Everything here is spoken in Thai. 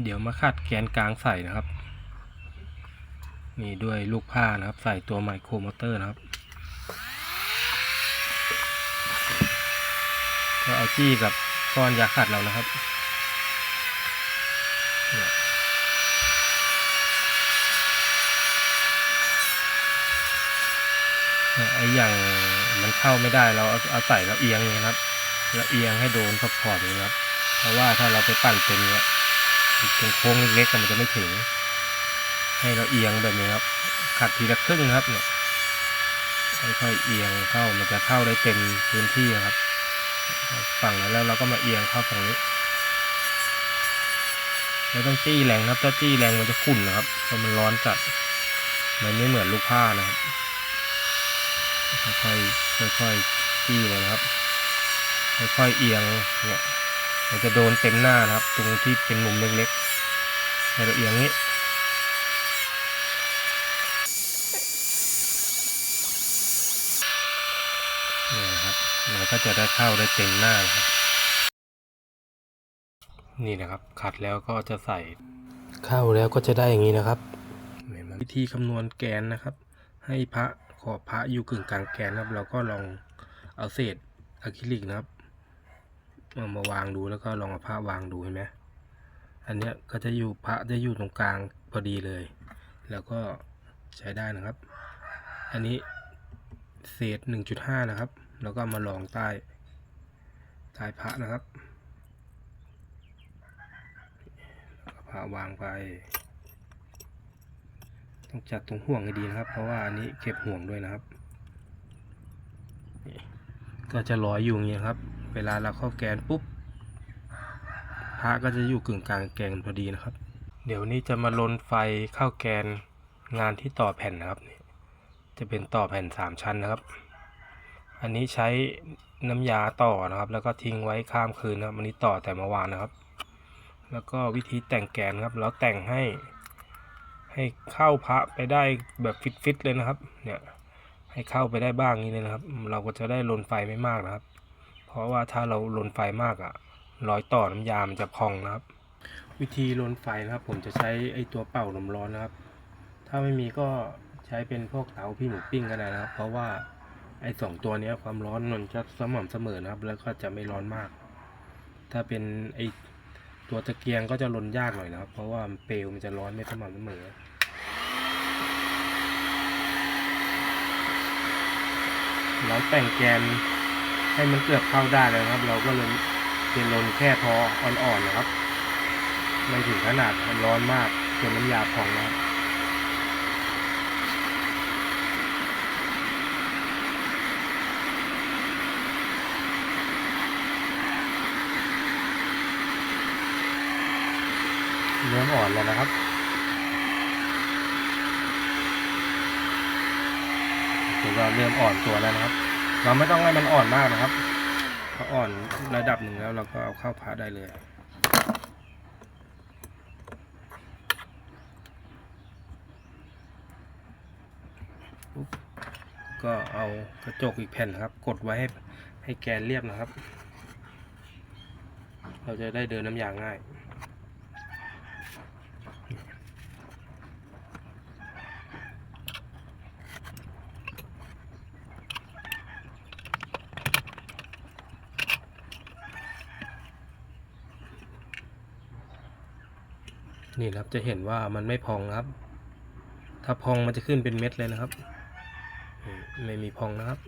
เดี๋ยวมาขัดแกนกลางใส่นะครับ นี่ด้วยลูกผ้านะครับ ใส่ตัวไมโครมอเตอร์นะครับก็เอาจี้กับก้อนยาขัดเรานะครับเนี่ยไอ้อย่างมันเข้าไม่ได้เราเอาเอาใส่แล้วเอียงอย่างนี้นะครับแล้วเอียงให้โดนขอบขอบอย่างนี้ครับ เพราะว่าถ้าเราไปปั่นเป็นเนี้ย เป็นโค้งเล็กๆมันจะไม่ถึง ให้เราเอียงแบบนี้ครับ ขัดทีละครึ่งนะครับเนี่ยค่อยๆเอียงเข้ามันจะเข้าได้เต็มพื้นที่นะครับ ฝั่งนั้นแล้วเราก็มาเอียงเข้าฝั่งนี้ไม่ต้องจี้แรงนะครับถ้าจี้แรงมันจะขุ่นนะครับเพราะมันร้อนจัดมันไม่เหมือนลูกผ้านะครับค่อยๆค่อยๆจี้เลยนะครับ ค่อยๆเอียงเนี่ย มันจะโดนเต็มหน้านะครับ ตรงที่เป็นมุมเล็กๆให้เราเอียงนี้นี่นะครับมันก็จะได้เข้าได้เต็มหน้านะครับ นี่นะครับ ขัดแล้วก็จะใส่ เข้าแล้วก็จะได้อย่างนี้นะครับเห็นไหมวิธีคำนวณแกนนะครับ ให้พระขอบพระอยู่กึ่งกลางแกนนะครับ เราก็ลองเอาเศษอะคริลิกนะครับ เอามาวางดูแล้วก็ลองเอาพระวางดูเห็นไหมอันเนี้ยก็จะอยู่พระจะอยู่ตรงกลางพอดีเลย แล้วก็ใช้ได้นะครับ อันนี้เศษ 1.5 นะครับ แล้วก็มาลองใต้ใต้พระนะครับพระวางไป ต้องจัดตรงห่วงให้ดีนะครับ เพราะว่าอันนี้เก็บห่วงด้วยนะครับ ก็จะลอยอยู่อย่างนี้ครับ เวลาเราเข้าแกนปุ๊บพระก็จะอยู่กึ่งกลางแกนพอดีนะครับ เดี๋ยวนี้จะมาลนไฟเข้าแกนงานที่ต่อแผ่นนะครับ จะเป็นต่อแผ่นสามชั้นนะครับ อันนี้ใช้น้ำยาต่อนะครับ แล้วก็ทิ้งไว้ข้ามคืนนะครับอันนี้ต่อแต่เมื่อวานนะครับ แล้วก็วิธีแต่งแกนครับเราแต่งให้ให้เข้าพระไปได้แบบฟิตๆเลยนะครับ เนี่ยให้เข้าไปได้บ้างนี้เลยนะครับ เราก็จะได้ลนไฟไม่มากนะครับ เพราะว่าถ้าเราลนไฟมากอะ่ะรอยต่อน้ำยามันจะพองนะครับ วิธีลนไฟนะครับผมจะใช้ไอ้ตัวเป่าลมร้อนนะครับ ถ้าไม่มีก็ใช้เป็นพวกเตาพี่หมูปิ้งก็ได้นะครับ เพราะว่าไอ้สองตัวนี้ความร้อนมันจะสม่ำเสมอนะครับ แล้วก็จะไม่ร้อนมาก ถ้าเป็นไอ้ตัวตะเกียงก็จะลนยากหน่อยนะครับ เพราะว่าเปลวมันจะร้อนไม่สม่ำเสมอเราแต่งแกน ให้มันเกือบเข้าได้แล้วนะครับ เราก็เลยเป็นลนแค่พออ่อนๆนะครับ ไม่ถึงขนาดร้อนมากจนน้ำยาพองนะครับเริ่มอ่อนแล้วนะครับถือว่าเริ่มอ่อนตัวแล้วนะครับ เราไม่ต้องให้มันอ่อนมากนะครับพออ่อนระดับหนึ่งแล้วเราก็เอาเข้าพาได้เลยก็เอากระจกอีกแผ่นนะครับ กดไว้ให้ให้แกนเรียบนะครับ เราจะได้เดินน้ำยางง่าย นี่ครับจะเห็นว่ามันไม่พองครับ ถ้าพองมันจะขึ้นเป็นเม็ดเลยนะครับ ไม่มีพองนะครับ